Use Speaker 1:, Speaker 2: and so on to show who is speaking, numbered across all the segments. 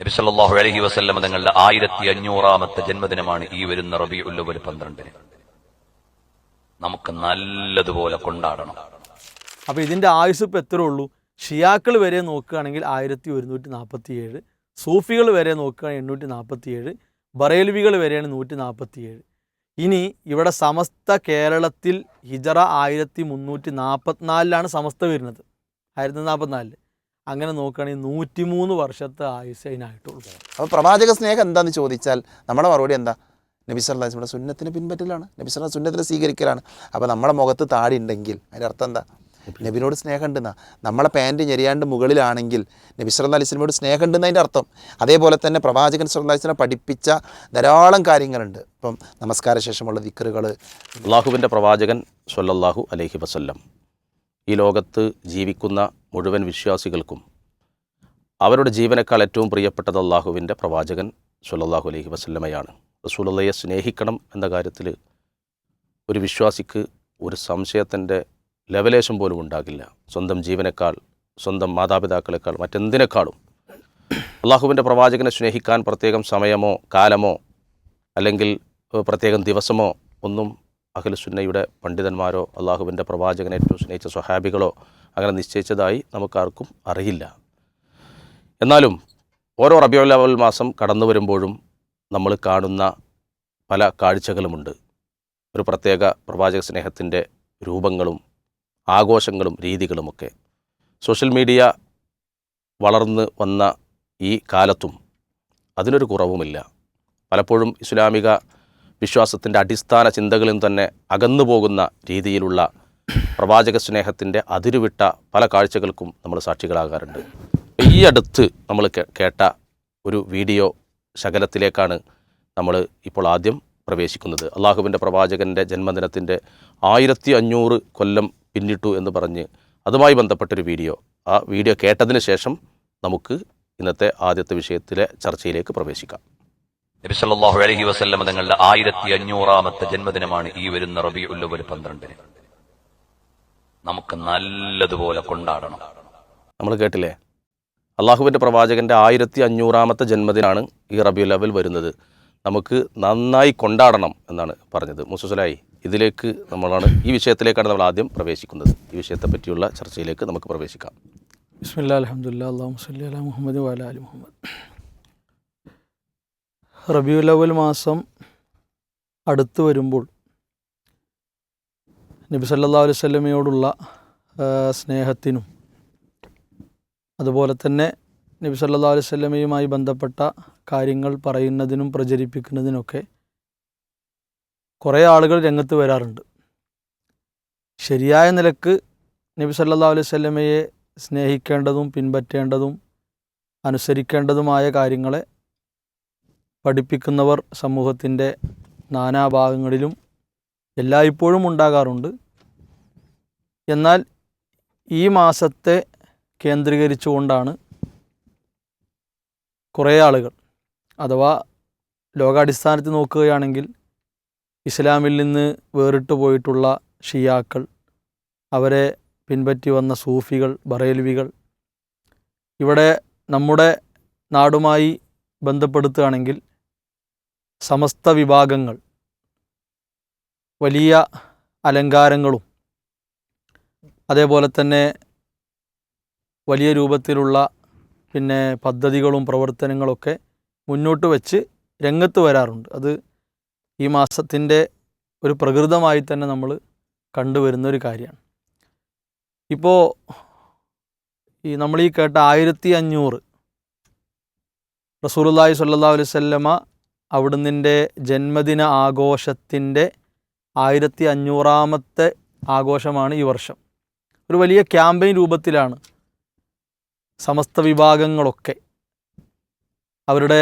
Speaker 1: നബിസല്ലാഹു അലഹി വസ്ല്ലം തങ്ങളുടെ ആയിരത്തി അഞ്ഞൂറാമത്തെ ജന്മദിനമാണ് ഈ വരുന്ന റബി ഉല്ലവൽ പന്ത്രണ്ടിന്. നമുക്ക് നല്ലതുപോലെ കൊണ്ടാടണം.
Speaker 2: അപ്പൊ ഇതിന്റെ ആയുസ് ഇപ്പൊ എത്ര ഉള്ളൂ? ഷിയാക്കൾ വരെ നോക്കുകയാണെങ്കിൽ ആയിരത്തി ഒരുന്നൂറ്റി നാൽപ്പത്തി ഏഴ് സൂഫികൾ വരെ നോക്കുകയാണെങ്കിൽ എണ്ണൂറ്റി നാൽപ്പത്തി ഏഴ് ബറേൽവികൾ വരെയാണ് നൂറ്റി നാൽപ്പത്തി ഏഴ് ഇനി ഇവിടെ സമസ്ത കേരളത്തിൽ ഹിജറ ആയിരത്തി മുന്നൂറ്റി നാൽപ്പത്തിനാലിലാണ് സമസ്ത വരുന്നത്. ആയിരത്തി നാൽപ്പത്തിനാലിൽ അങ്ങനെ നോക്കുകയാണെങ്കിൽ നൂറ്റിമൂന്ന് വർഷത്തെ ആയുസ് അതിനായിട്ടുള്ളൂ.
Speaker 3: അപ്പോൾ പ്രവാചക സ്നേഹം എന്താന്ന് ചോദിച്ചാൽ നമ്മുടെ മറുപടി എന്താ? നബി നമ്മുടെ അലൈഹി വസല്ലം പിൻപറ്റലാണ്. നബി സല്ലല്ലാഹു സുന്നത്തിനെ സ്വീകരിക്കലാണ്. അപ്പോൾ നമ്മുടെ മുഖത്ത് താടി ഉണ്ടെങ്കിൽ അതിന്റെ അർത്ഥം എന്താ? നബിനോട് സ്നേഹം ഉണ്ടെന്നാ നമ്മളെ പാന്റ് ഞെരിയാണ്ട് മുകളിലാണെങ്കിൽ നബി സല്ലല്ലാഹു അലൈഹി വസല്ലമയോട് സ്നേഹം ഉണ്ടെന്ന് അതിന്റെ അർത്ഥം. അതേപോലെ തന്നെ പ്രവാചകൻ സല്ലല്ലാഹു അലൈഹി വസല്ലം പഠിപ്പിച്ച ധാരാളം കാര്യങ്ങളുണ്ട്. ഇപ്പം നമസ്കാര ശേഷമുള്ള ദിക്കറുകൾ
Speaker 4: അള്ളാഹുവിന്റെ പ്രവാചകൻ സ്വല്ലല്ലാഹു അലഹി വസ്ല്ലം ഈ ലോകത്ത് ജീവിക്കുന്ന മുഴുവൻ വിശ്വാസികൾക്കും അവരുടെ ജീവനേക്കാൾ ഏറ്റവും പ്രിയപ്പെട്ടത് അള്ളാഹുവിന്റെ പ്രവാചകൻ സുല്ലാഹു അലഹി വസല്ലമയാണ്. റസൂലയെ സ്നേഹിക്കണം എന്ന കാര്യത്തിൽ ഒരു വിശ്വാസിക്ക് ഒരു സംശയത്തിന്റെ ലെവലേശം പോലും ഉണ്ടാകില്ല. സ്വന്തം ജീവനേക്കാൾ സ്വന്തം മാതാപിതാക്കളെക്കാൾ മറ്റെന്തിനേക്കാളും. അള്ളാഹുവിന്റെ പ്രവാചകനെ സ്നേഹിക്കാൻ പ്രത്യേകം സമയമോ കാലമോ അല്ലെങ്കിൽ പ്രത്യേകം ദിവസമോ ഒന്നും അഖിലുസുന്നയുടെ പണ്ഡിതന്മാരോ അള്ളാഹുവിന്റെ പ്രവാചകനെ ഏറ്റവും സ്നേഹിച്ച സ്വഹാബികളോ അങ്ങനെ നിശ്ചയിച്ചതായി നമുക്കാർക്കും അറിയില്ല. എന്നാലും ഓരോ റബിയുൽ അവൽ മാസം കടന്നു വരുമ്പോഴും നമ്മൾ കാണുന്ന പല കാഴ്ചകളുമുണ്ട്. ഒരു പ്രത്യേക പ്രവാചക സ്നേഹത്തിന്റെ രൂപങ്ങളും ആഘോഷങ്ങളും രീതികളുമൊക്കെ. സോഷ്യൽ മീഡിയ വളർന്ന് വന്ന ഈ കാലത്തും അതിനൊരു കുറവുമില്ല. പലപ്പോഴും ഇസ്ലാമിക വിശ്വാസത്തിന്റെ അടിസ്ഥാന ചിന്തകളിൽ തന്നെ അകന്നു പോകുന്ന രീതിയിലുള്ള പ്രവാചക സ്നേഹത്തിന്റെ അതിരുവിട്ട പല കാഴ്ചകൾക്കും നമ്മൾ സാക്ഷികളാകാറുണ്ട്. ഈ അടുത്ത് നമ്മൾ കേട്ട ഒരു വീഡിയോ ശകലത്തിലേക്കാണ് നമ്മൾ ഇപ്പോൾ ആദ്യം പ്രവേശിക്കുന്നത്. അള്ളാഹുവിന്റെ പ്രവാചകന്റെ ജന്മദിനത്തിന്റെ ആയിരത്തി അഞ്ഞൂറ് കൊല്ലം പിന്നിട്ടു എന്ന് പറഞ്ഞ് അതുമായി ബന്ധപ്പെട്ടൊരു വീഡിയോ. ആ വീഡിയോ കേട്ടതിന് ശേഷം നമുക്ക് ഇന്നത്തെ ആദ്യത്തെ വിഷയത്തിലെ ചർച്ചയിലേക്ക് പ്രവേശിക്കാം.
Speaker 1: നബിസല്ലാഹു അലഹി വസല്ലമ തങ്ങളുടെ ആയിരത്തി അഞ്ഞൂറാമത്തെ ജന്മദിനമാണ് ഈ വരുന്ന റബി ഉല്ലവൽ പന്ത്രണ്ടിന്. നമുക്ക് നല്ലതുപോലെ കൊണ്ടാടണം.
Speaker 4: നമ്മൾ കേട്ടില്ലേ? അള്ളാഹുവിന്റെ പ്രവാചകന്റെ ആയിരത്തി അഞ്ഞൂറാമത്തെ ജന്മദിനാണ് ഈ റബിയുൽ അവൽ വരുന്നത്. നമുക്ക് നന്നായി കൊണ്ടാടണം എന്നാണ് പറഞ്ഞത്. മുസുസലായി ഇതിലേക്ക് നമ്മളാണ് ഈ വിഷയത്തിലേക്കാണ് നമ്മൾ ആദ്യം പ്രവേശിക്കുന്നത്. ഈ വിഷയത്തെ പറ്റിയുള്ള ചർച്ചയിലേക്ക് നമുക്ക് പ്രവേശിക്കാം.
Speaker 2: ബിസ്മില്ലാ അലഹമുല്ല അള്ളാഹു സല്ലി അല മുഹമ്മദ് വാല അലി മുഹമ്മദ്. റബിയുൽ അവൽ മാസം അടുത്ത് വരുമ്പോൾ നബി സല്ലാ അലൈഹി സ്വലമയോടുള്ള സ്നേഹത്തിനും അതുപോലെ തന്നെ നബി സല്ലാ അലൈഹി സ്വലമയുമായി ബന്ധപ്പെട്ട കാര്യങ്ങൾ പറയുന്നതിനും പ്രചരിപ്പിക്കുന്നതിനൊക്കെ കുറേ ആളുകൾ രംഗത്ത് വരാറുണ്ട്. ശരിയായ നിലയ്ക്ക് നബി സല്ലാ അലൈഹി സ്വലമയെ സ്നേഹിക്കേണ്ടതും പിൻപറ്റേണ്ടതും അനുസരിക്കേണ്ടതുമായ കാര്യങ്ങളെ പഠിപ്പിക്കുന്നവർ സമൂഹത്തിന്റെ നാനാഭാഗങ്ങളിലും എല്ലായ്പ്പോഴും ഉണ്ടാകാറുണ്ട്. എന്നാൽ ഈ മാസത്തെ കേന്ദ്രീകരിച്ചുകൊണ്ടാണ് കുറേ ആളുകൾ അഥവാ ലോകാടിസ്ഥാനത്തിൽ നോക്കുകയാണെങ്കിൽ ഇസ്ലാമിൽ നിന്ന് വേറിട്ട് പോയിട്ടുള്ള ഷിയാക്കൾ അവരെ പിൻപറ്റി വന്ന സൂഫികൾ ബറേൽവികൾ ഇവിടെ നമ്മുടെ നാടുമായി ബന്ധപ്പെടുത്തുകയാണെങ്കിൽ സമസ്ത വിഭാഗങ്ങൾ വലിയ അലങ്കാരങ്ങളും അതേപോലെ തന്നെ വലിയ രൂപത്തിലുള്ള പിന്നെ പദ്ധതികളും പ്രവർത്തനങ്ങളൊക്കെ മുന്നോട്ട് വെച്ച് രംഗത്ത് വരാറുണ്ട്. അത് ഈ മാസത്തിന്റെ ഒരു പ്രകൃതമായി തന്നെ നമ്മൾ കണ്ടുവരുന്ന ഒരു കാര്യമാണ്. ഇപ്പോൾ ഈ നമ്മൾ ഈ കേട്ട ആയിരത്തി അഞ്ഞൂറ് റസൂലുള്ളാഹി സ്വല്ലല്ലാഹു അലൈഹി വസല്ലമ അവിടുന്നിന്റെ ജന്മദിന ആഘോഷത്തിന്റെ ആയിരത്തി അഞ്ഞൂറാമത്തെ ആഘോഷമാണ് ഈ വർഷം. ഒരു വലിയ ക്യാമ്പയിൻ രൂപത്തിലാണ് സമസ്ത വിഭാഗങ്ങളൊക്കെ അവരുടെ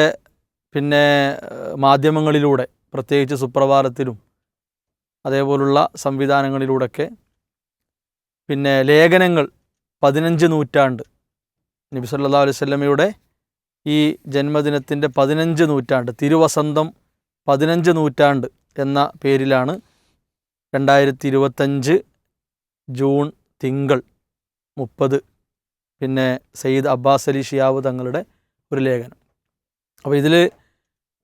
Speaker 2: പിന്നെ മാധ്യമങ്ങളിലൂടെ പ്രത്യേകിച്ച് സുപ്രഭാതത്തിലും അതേപോലുള്ള സംവിധാനങ്ങളിലൂടെയൊക്കെ പിന്നെ ലേഖനങ്ങൾ പതിനഞ്ച് നൂറ്റാണ്ട് നബി സല്ലാ അലൈഹി വസല്ലമയുടെ ഈ ജന്മദിനത്തിന്റെ പതിനഞ്ച് നൂറ്റാണ്ട് തിരുവസന്തം പതിനഞ്ച് നൂറ്റാണ്ട് എന്ന പേരിലാണ് രണ്ടായിരത്തി ഇരുപത്തഞ്ച് ജൂൺ തിങ്കൾ മുപ്പത്. പിന്നെ സയ്യിദ് അബ്ബാസ് അലി ഷിയാവ് തങ്ങളുടെ ഒരു ലേഖനം. അപ്പോൾ ഇതിൽ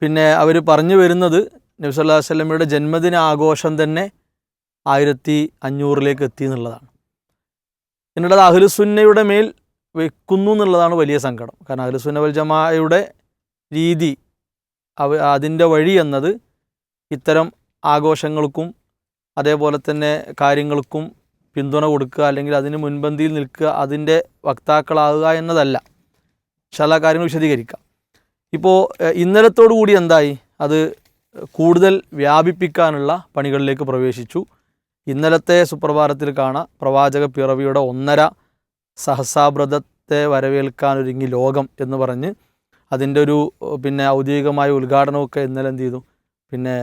Speaker 2: പിന്നെ അവർ പറഞ്ഞു വരുന്നത് നബ്സല്ലാ വല്ലമയുടെ ജന്മദിന ആഘോഷം തന്നെ ആയിരത്തി അഞ്ഞൂറിലേക്ക് എത്തി എന്നുള്ളതാണ്. എന്നിട്ട് അഹ്ലുസുന്നയുടെ മേൽ വെക്കുന്നു എന്നുള്ളതാണ് വലിയ സങ്കടം. കാരണം അഹ്ലുസുന്ന വൽ ജമാഅയുടെ രീതി അവ അതിന്റെ വഴി എന്നത് ഇത്തരം ആഘോഷങ്ങൾക്കും അതേപോലെ തന്നെ കാര്യങ്ങൾക്കും പിന്തുണ കൊടുക്കുക അല്ലെങ്കിൽ അതിന് മുൻപന്തിയിൽ നിൽക്കുക അതിന്റെ വക്താക്കളാകുക എന്നതല്ല. ചില കാര്യങ്ങൾ വിശദീകരിക്കാം. ഇപ്പോൾ ഇന്നലത്തോടു കൂടി എന്തായി? അത് കൂടുതൽ വ്യാപിപ്പിക്കാനുള്ള പണികളിലേക്ക് പ്രവേശിച്ചു. ഇന്നലത്തെ സുപ്രഭാതത്തിൽ കാണാം. പ്രവാചക പിറവിയുടെ ഒന്നര സഹസാബ്രതത്തെ വരവേൽക്കാനൊരുങ്ങി ലോകം എന്ന് പറഞ്ഞ് അതിന്റെ ഒരു പിന്നെ ഔദ്യോഗികമായ ഉദ്ഘാടനമൊക്കെ ഇന്നലെ എന്ത് ചെയ്തു? പിന്നെ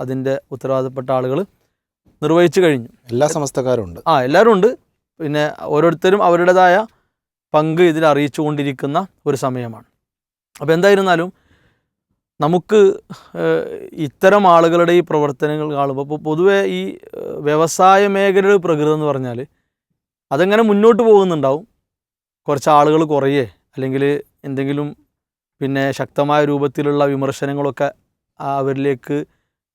Speaker 2: അതിന്റെ ഉത്തരവാദപ്പെട്ട ആളുകൾ നിർവഹിച്ചു കഴിഞ്ഞു.
Speaker 3: എല്ലാ സമസ്തക്കാരും ഉണ്ട്
Speaker 2: ആ എല്ലാവരും ഉണ്ട് പിന്നെ ഓരോരുത്തരും അവരുടേതായ പങ്ക് ഇതിൽ അറിയിച്ചു കൊണ്ടിരിക്കുന്ന ഒരു സമയമാണ്. അപ്പോൾ എന്തായിരുന്നാലും നമുക്ക് ഇത്തരം ആളുകളുടെ ഈ പ്രവർത്തനങ്ങൾ കാണുമ്പോൾ ഇപ്പോൾ പൊതുവെ ഈ വ്യവസായ മേഖലയുടെ പ്രകൃതം എന്ന് പറഞ്ഞാൽ അതെങ്ങനെ മുന്നോട്ട് പോകുന്നുണ്ടാവും. കുറച്ച് ആളുകൾ കുറയേ അല്ലെങ്കിൽ എന്തെങ്കിലും പിന്നെ ശക്തമായ രൂപത്തിലുള്ള വിമർശനങ്ങളൊക്കെ അവരിലേക്ക്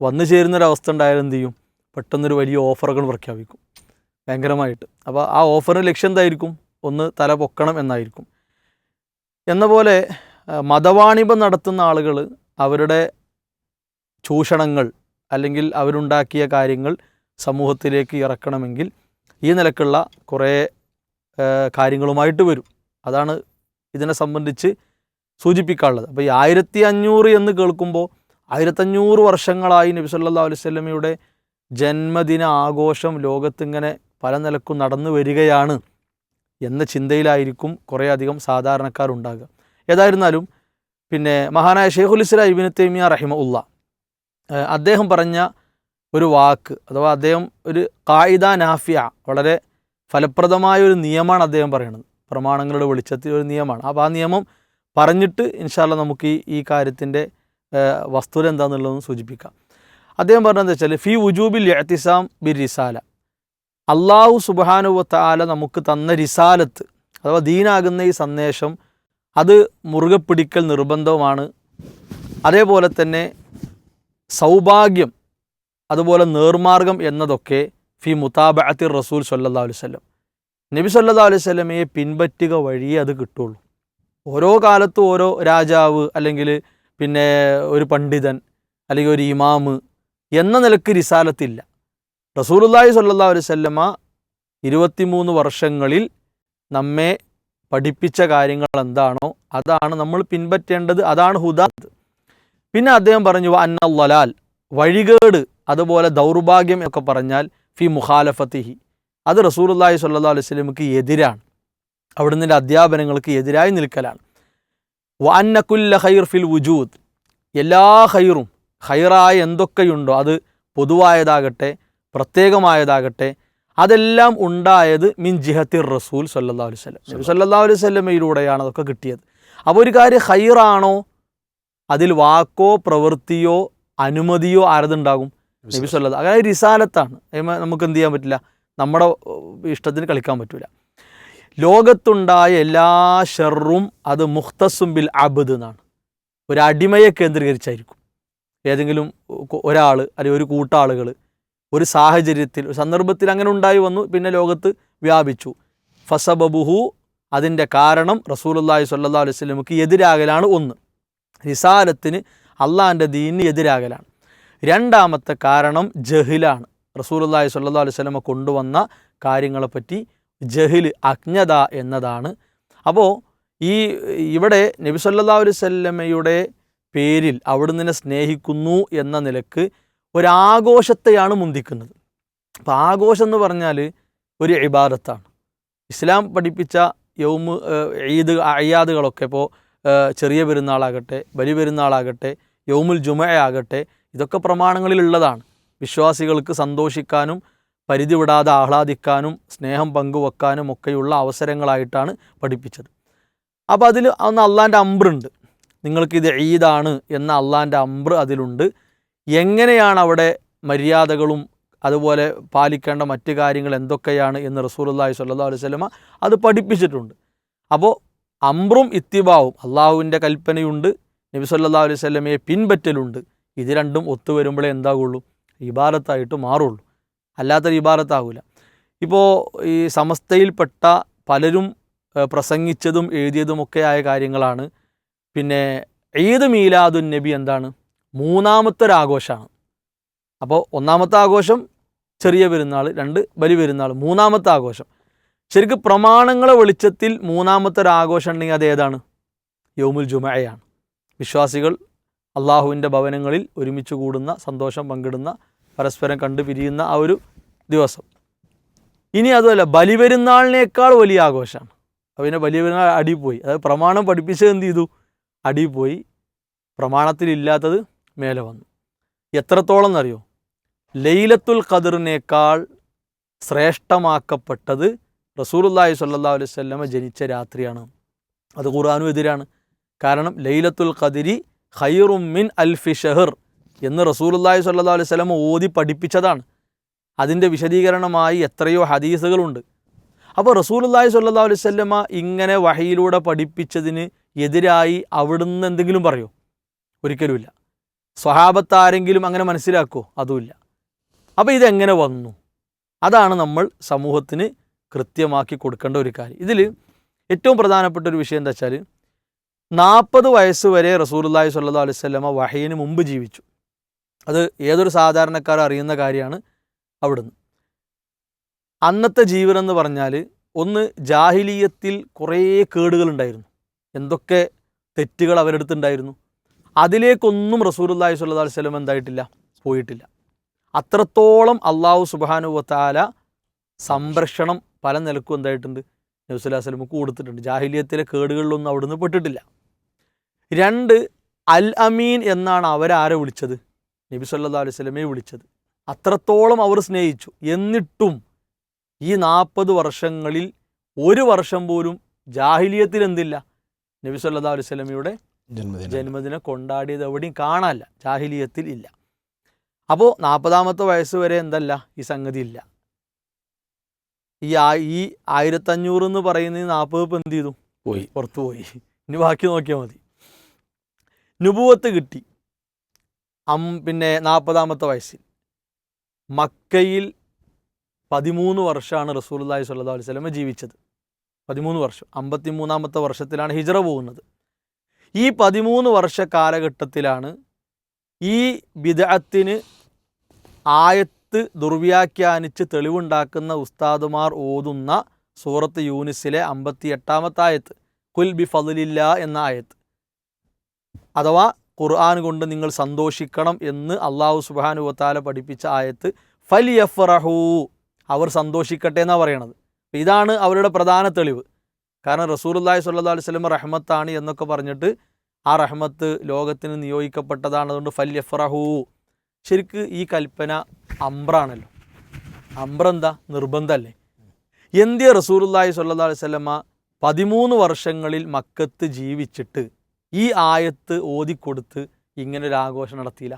Speaker 2: വന്നു ചേരുന്നൊരവസ്ഥ ഉണ്ടായാലും എന്ത് ചെയ്യും? പെട്ടെന്നൊരു വലിയ ഓഫറുകൾ പ്രഖ്യാപിക്കും. ഭയങ്കരമായിട്ട്. അപ്പോൾ ആ ഓഫറിന് ലക്ഷ്യം എന്തായിരിക്കും? ഒന്ന് തല പൊക്കണം എന്നായിരിക്കും. എന്ന പോലെ മതവാണിഭം നടത്തുന്ന ആളുകൾ അവരുടെ ചൂഷണങ്ങൾ അല്ലെങ്കിൽ അവരുണ്ടാക്കിയ കാര്യങ്ങൾ സമൂഹത്തിലേക്ക് ഇറക്കണമെങ്കിൽ ഈ നിലക്കുള്ള കുറേ കാര്യങ്ങളുമായിട്ട് വരും. അതാണ് ഇതിനെ സംബന്ധിച്ച് സൂചിപ്പിക്കാനുള്ളത്. അപ്പോൾ ഈ ആയിരത്തി അഞ്ഞൂറ് എന്ന് കേൾക്കുമ്പോൾ ആയിരത്തഞ്ഞൂറ് വർഷങ്ങളായി നബി വസല്ലമയുടെ ജന്മദിന ആഘോഷം ലോകത്തിങ്ങനെ പല നിലക്കും നടന്നു വരികയാണ് എന്ന ചിന്തയിലായിരിക്കും കുറേയധികം സാധാരണക്കാരുണ്ടാകുക. ഏതായിരുന്നാലും പിന്നെ മഹാനായ ഷെയ്ഖുൽ ഇസ്ലാം ഇബിന് തൈമിയ റഹിമ ഉള്ള അദ്ദേഹം പറഞ്ഞ ഒരു വാക്ക് അഥവാ അദ്ദേഹം ഒരു കായിദ നാഫിയ വളരെ ഫലപ്രദമായ ഒരു നിയമമാണ് അദ്ദേഹം പറയുന്നത്. പ്രമാണങ്ങളുടെ വെളിച്ചത്തിൽ ഒരു നിയമമാണ്. അപ്പോൾ ആ നിയമം പറഞ്ഞിട്ട് ഇൻഷാല്ല നമുക്ക് ഈ ഈ കാര്യത്തിന്റെ വസ്തുത എന്താണെന്നുള്ളതൊന്ന് സൂചിപ്പിക്കാം. അദ്ദേഹം പറഞ്ഞത് വെച്ചാൽ ഫി ഉജൂബിൽ എത്തിസാം ബി റിസാല. അള്ളാഹു സുബാനുവത്ത നമുക്ക് തന്ന റിസാലത്ത് അഥവാ ദീനാകുന്ന ഈ സന്ദേശം അത് മുറുകെ പിടിക്കൽ നിർബന്ധവുമാണ്. അതേപോലെ തന്നെ സൗഭാഗ്യം അതുപോലെ നേർമാർഗം എന്നതൊക്കെ ഫി മുതാബഅത്തി റസൂൽ സല്ലാ അലൈഹി വസല്ലം. നബി സല്ലാ അലൈഹി വസല്ലമയെ പിൻപറ്റുക വഴിയേ അത് കിട്ടുള്ളൂ. ഓരോ കാലത്തും ഓരോ രാജാവ് അല്ലെങ്കിൽ പിന്നെ ഒരു പണ്ഡിതൻ അല്ലെങ്കിൽ ഒരു ഇമാമ് എന്ന നിലയ്ക്ക് റിസാലത്തില്ല റസൂലുള്ളാഹി സ്വല്ലല്ലാഹു അലൈഹി വസല്ലമ ഇരുപത്തിമൂന്ന് വർഷങ്ങളിൽ നമ്മെ പഠിപ്പിച്ച കാര്യങ്ങൾ എന്താണോ അതാണ് നമ്മൾ പിൻപറ്റേണ്ടത് അതാണ് ഹുദാ. പിന്നെ അദ്ദേഹം പറഞ്ഞു അന്നല്ലാൽ വഴികേട് അതുപോലെ ദൗർഭാഗ്യം ഒക്കെ പറഞ്ഞാൽ ഫി മുഖാലഫത്തിഹി. അത് റസൂലുള്ളാഹി സല്ലാ അലൈഹി വസല്ലമക്ക് എതിരാണ്. അവിടുന്ന് അധ്യാപനങ്ങൾക്ക് എതിരായി നിൽക്കലാണ്. വഅന്നകുല്ല ഖൈർ ഫിൽ വുജൂദ് എല്ലാ ഖൈറും ഖൈറായ എന്തൊക്കെയുണ്ടോ അത് പൊതുവായതാകട്ടെ പ്രത്യേകമായതാകട്ടെ അതെല്ലാം ഉണ്ടായത് മിൻ ജിഹത്തിർ റസൂൽ സല്ലാ അലൈഹി നബി സല്ലല്ലാഹു അലൈഹി വസല്ലമയിലൂടെയാണ് അതൊക്കെ കിട്ടിയത്. അപ്പോൾ ഒരു കാര്യം ഹൈറാണോ? അതിൽ വാക്കോ പ്രവൃത്തിയോ അനുമതിയോ ആരതുണ്ടാകും? നബി സല്ലല്ലാഹു അങ്ങനെ റിസാലത്താണ്. നമുക്ക് എന്ത് ചെയ്യാൻ പറ്റില്ല? നമ്മുടെ ഇഷ്ടത്തിന് കളിക്കാൻ പറ്റില്ല ലോകത്തുണ്ടായ എല്ലാ ഷെറും അത് മുഖ്തസും ബിൽ അബദ് എന്നാണ്. ഒരു അടിമയെ കേന്ദ്രീകരിച്ചായിരിക്കും. ഏതെങ്കിലും ഒരാൾ അല്ലെങ്കിൽ ഒരു കൂട്ടാളുകൾ ഒരു സാഹചര്യത്തിൽ ഒരു സന്ദർഭത്തിൽ അങ്ങനെ ഉണ്ടായി വന്നു പിന്നെ ലോകത്ത് വ്യാപിച്ചു. ഫസബബുഹു അതിന്റെ കാരണം റസൂലുള്ളാഹി സ്വല്ലല്ലാഹു അലൈഹി വസല്ലമക്ക് എതിരാകലാണ് ഒന്ന്. റിസാലത്തിന് അള്ളാഹിന്റെ ദീനിന് എതിരാകലാണ്. രണ്ടാമത്തെ കാരണം ജഹിലാണ്. റസൂലുള്ളാഹി സ്വല്ലല്ലാഹു അലൈഹി വസല്ലമ കൊണ്ടുവന്ന കാര്യങ്ങളെപ്പറ്റി ജഹിൽ അജ്ഞത എന്നതാണ്. അപ്പോൾ ഈ ഇവിടെ നബി സല്ലാ അലൈഹി പേരിൽ അവിടുന്ന് സ്നേഹിക്കുന്നു എന്ന നിലയ്ക്ക് ഒരാഘോഷത്തെയാണ് മുന്തിക്കുന്നത്. അപ്പോൾ ആഘോഷം എന്ന് പറഞ്ഞാൽ ഒരു ഇബാദത്താണ്. ഇസ്ലാം പഠിപ്പിച്ച യൗമ് ഈദ് അയ്യാദുകളൊക്കെ ഇപ്പോൾ ചെറിയ പെരുന്നാളാകട്ടെ ബലി പെരുന്നാളാകട്ടെ യൗമുൽ ജുമയാകട്ടെ ഇതൊക്കെ പ്രമാണങ്ങളിലുള്ളതാണ് വിശ്വാസികൾക്ക് സന്തോഷിക്കാനും പരിധി വിടാതെ ആഹ്ലാദിക്കാനും സ്നേഹം പങ്കുവെക്കാനും ഒക്കെയുള്ള അവസരങ്ങളായിട്ടാണ് പഠിപ്പിച്ചത്. അപ്പോൾ അതിൽ അന്ന് അള്ളാന്റെ അമ്പ്രുണ്ട് നിങ്ങൾക്കിത് ഈദാണ് എന്ന അള്ളാന്റെ അമ്പ്ര അതിലുണ്ട്. എങ്ങനെയാണ് അവിടെ മര്യാദകളും അതുപോലെ പാലിക്കേണ്ട മറ്റ് കാര്യങ്ങൾ എന്തൊക്കെയാണ് എന്ന് റസൂലുള്ളാഹി സ്വല്ലാ അലൈഹി സ്വലമ അത് പഠിപ്പിച്ചിട്ടുണ്ട്. അപ്പോൾ അമ്പ്രും ഇത്തിബാവും അള്ളാഹുവിന്റെ കൽപ്പനയുണ്ട് നബി സല്ലാ അലൈഹി സ്വലമയെ പിൻപറ്റലുണ്ട്. ഇത് രണ്ടും ഒത്തുവരുമ്പോഴേ എന്താകുള്ളൂ? ഇബാദത്തായിട്ട് മാറുള്ളൂ. അല്ലാത്തൊരു ഇബാരത്താകില്ല ഇപ്പോൾ ഈ സമസ്തയിൽപ്പെട്ട പലരും പ്രസംഗിച്ചതും എഴുതിയതുമൊക്കെ ആയ കാര്യങ്ങളാണ്. പിന്നെ ഈദ് മീലാദുൻ നബി എന്താണ്? മൂന്നാമത്തെ ഒരു ആഘോഷമാണ് അപ്പോൾ ഒന്നാമത്തെ ആഘോഷം ചെറിയ പെരുന്നാൾ രണ്ട് ബലി പെരുന്നാൾ മൂന്നാമത്തെ ആഘോഷം ശരിക്കും പ്രമാണങ്ങളെ വെളിച്ചത്തിൽ മൂന്നാമത്തെ ഒരു ആഘോഷം ഉണ്ടെങ്കിൽ അത് ഏതാണ്? യൗമുൽ ജുമഅയാണ് വിശ്വാസികൾ അള്ളാഹുവിന്റെ ഭവനങ്ങളിൽ ഒരുമിച്ച് കൂടുന്ന സന്തോഷം പങ്കിടുന്ന പരസ്പരം കണ്ടു പിരിയുന്ന ആ ഒരു ദിവസം. ഇനി അതുമല്ല ബലിപെരുന്നാളിനേക്കാൾ വലിയ ആഘോഷമാണ്. അപ്പോൾ പിന്നെ വലിയ പെരുന്നാൾ അടി പോയി അതായത് പ്രമാണം പഠിപ്പിച്ചത് എന്ത് ചെയ്തു? അടി പോയി പ്രമാണത്തിലില്ലാത്തത് മേലെ വന്നു. എത്രത്തോളം എന്നറിയോ ലൈലത്തുൽ ഖദറിനേക്കാൾ ശ്രേഷ്ഠമാക്കപ്പെട്ടത് റസൂലുള്ളാഹി സല്ലാ അലൈഹി വസല്ലമ ജനിച്ച രാത്രിയാണ്. അത് ഖുർആാനും എതിരാണ്. കാരണം ലൈലത്തുൽ ഖദിരി ഖൈറും മിൻ അൽഫി ഷെഹർ എന്ന് റസൂലുള്ളാഹി സല്ലാ അലൈഹി വസല്ലമ ഓതി പഠിപ്പിച്ചതാണ്. അതിന്റെ വിശദീകരണമായി എത്രയോ ഹദീസുകളുണ്ട്. അപ്പോൾ റസൂലുള്ളാഹി സ്വല്ലല്ലാഹു അലൈഹി വസല്ലമ ഇങ്ങനെ വഹയിലൂടെ പഠിപ്പിച്ചതിന് എതിരായി അവിടുന്ന് എന്തെങ്കിലും പറയോ? ഒരിക്കലുമില്ല. സ്വഹാബത്താരെങ്കിലും അങ്ങനെ മനസ്സിലാക്കുമോ അതുമില്ല. അപ്പോൾ ഇതെങ്ങനെ വന്നു? അതാണ് നമ്മൾ സമൂഹത്തിന് കൃത്യമാക്കി കൊടുക്കേണ്ട ഒരു കാര്യം. ഇതിൽ ഏറ്റവും പ്രധാനപ്പെട്ട ഒരു വിഷയം എന്താ വെച്ചാൽ നാൽപ്പത് വയസ്സ് വരെ സ്വല്ലല്ലാഹു അലൈഹി വസല്ലമ വഹയിന് മുമ്പ് ജീവിച്ചു. അത് ഏതൊരു സാധാരണക്കാരും അറിയുന്ന കാര്യമാണ് അവിടുന്ന്. അന്നത്തെ ജീവിതം എന്ന് പറഞ്ഞാൽ ഒന്ന് ജാഹിലീയത്തിൽ കുറേ കേടുകളുണ്ടായിരുന്നു. എന്തൊക്കെ തെറ്റുകൾ അവരെടുത്തുണ്ടായിരുന്നു അതിലേക്കൊന്നും റസൂലുള്ളാഹി സ്വല്ലല്ലാഹു അലൈഹി വസല്ലം എന്തായിട്ടില്ല. പോയിട്ടില്ല. അത്രത്തോളം അള്ളാഹു സുബാനുവത്താല സംരക്ഷണം പല നിലക്കും എന്തായിട്ടുണ്ട്. നബി സ്വല്ലല്ലാഹു അലൈഹി വസല്ലമക്ക് കൊടുത്തിട്ടുണ്ട്. ജാഹിലിയത്തിലെ കേടുകളിലൊന്നും അവിടുന്ന് പെട്ടിട്ടില്ല. രണ്ട് അൽ അമീൻ എന്നാണ് അവരാരെ വിളിച്ചത്. നബി സല്ലാ അലൈഹി വസല്ലമയെ വിളിച്ചത്. അത്രത്തോളം അവർ സ്നേഹിച്ചു. എന്നിട്ടും ഈ നാൽപ്പത് വർഷങ്ങളിൽ ഒരു വർഷം പോലും ജാഹിലിയത്തിൽ എന്തില്ല നബി സല്ലാ
Speaker 3: ജന്മദിനം.
Speaker 2: ജന്മദിനം കൊണ്ടാടിയത് എവിടെയും കാണാനില്ല. ജാഹിലിയത്തിൽ ഇല്ല. അപ്പോൾ നാൽപ്പതാമത്തെ വയസ്സ് വരെ എന്തല്ല? ഈ സംഗതി ഇല്ല. ഈ ആ ഈ ആയിരത്തഞ്ഞൂറ് എന്ന് പറയുന്ന നാൽപ്പത് ഇപ്പം എന്ത് ചെയ്തു?
Speaker 4: പോയി.
Speaker 2: പുറത്തു പോയി. ഇനി ബാക്കി നോക്കിയാൽ മതി. നുപൂവത്ത് കിട്ടി. അം പിന്നെ നാൽപ്പതാമത്തെ വയസ്സിൽ. മക്കയിൽ പതിമൂന്ന് വർഷമാണ് റസൂലുള്ളാഹി സ്വല്ലല്ലാഹു അലൈഹി വസല്ലമ ജീവിച്ചത്. പതിമൂന്ന് വർഷം. അമ്പത്തി മൂന്നാമത്തെ വർഷത്തിലാണ് ഹിജറ പോകുന്നത്. ഈ പതിമൂന്ന് വർഷ കാലഘട്ടത്തിലാണ് ഈ ബിദഅത്തിന് ആയത്ത് ദുർവ്യാഖ്യാനിച്ച് തെളിവുണ്ടാക്കുന്ന ഉസ്താദുമാർ ഓതുന്ന സൂറത്ത് യൂനിസിലെ അമ്പത്തി എട്ടാമത്തെ ആയത്ത്. കുൽ ബി ഫതിലില്ല എന്ന ആയത്ത്. അഥവാ ഖുർആൻ കൊണ്ട് നിങ്ങൾ സന്തോഷിക്കണം എന്ന് അള്ളാഹു സുബാനുവത്താല പഠിപ്പിച്ച ആയത്ത്. ഫലിയഫ്റഹൂ. യഫ്റഹൂ അവർ സന്തോഷിക്കട്ടെ എന്നാണ് പറയണത്. ഇതാണ് അവരുടെ പ്രധാന തെളിവ്. കാരണം റസൂലുള്ളാഹി സ്വല്ലല്ലാഹു അലൈഹി വസല്ലം റഹ്മത്താണ് എന്നൊക്കെ പറഞ്ഞിട്ട് ആ റഹ്മത്ത് ലോകത്തിന് നിയോഗിക്കപ്പെട്ടതാണ് അതുകൊണ്ട് ഫൽ യഫ്റഹൂ ശരിക്ക് ഈ കൽപ്പന അമ്രാണല്ലോ. അമ്ര എന്താ നിർബന്ധമല്ലേ എന്തിയ റസൂലുള്ളാഹി സ്വല്ലല്ലാഹു അലൈഹി വസല്ലമ പതിമൂന്ന് വർഷങ്ങളിൽ മക്കത്ത് ജീവിച്ചിട്ട് ഈ ആയത്ത് ഓതിക്കൊടുത്ത് ഇങ്ങനെ ഒരു ആഘോഷം നടത്തിയില്ല?